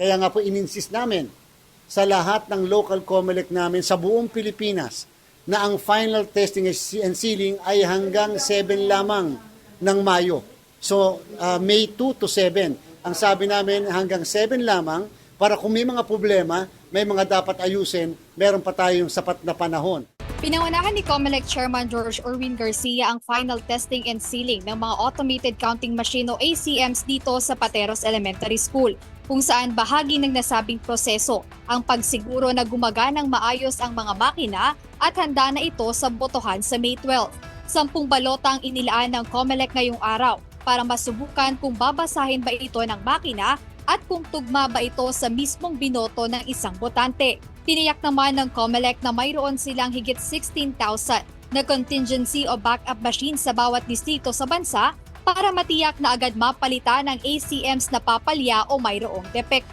Kaya nga po ininsist namin sa lahat ng local COMELEC namin sa buong Pilipinas na ang final testing and sealing ay hanggang 7 lamang ng Mayo. So, uh, May 2 to 7. Ang sabi namin hanggang 7 lamang para kung may mga problema, may mga dapat ayusin, meron pa tayong sapat na panahon. Pinangunahan ni COMELEC Chairman George Erwin Garcia ang final testing and sealing ng mga automated counting machine o ACMs dito sa Pateros Elementary School, kung saan bahagi ng nasabing proseso ang pagsiguro na gumaganang maayos ang mga makina at handa na ito sa botohan sa May 12. Sampung balota ang inilaan ng COMELEC ngayong araw para masubukan kung babasahin ba ito ng makina at kung tugma ba ito sa mismong binoto ng isang botante. Tiniyak naman ng COMELEC na mayroon silang higit 16,000 na contingency o backup machine sa bawat distrito sa bansa para matiyak na agad mapalitan ang ACMs na papalya o mayroong depekto.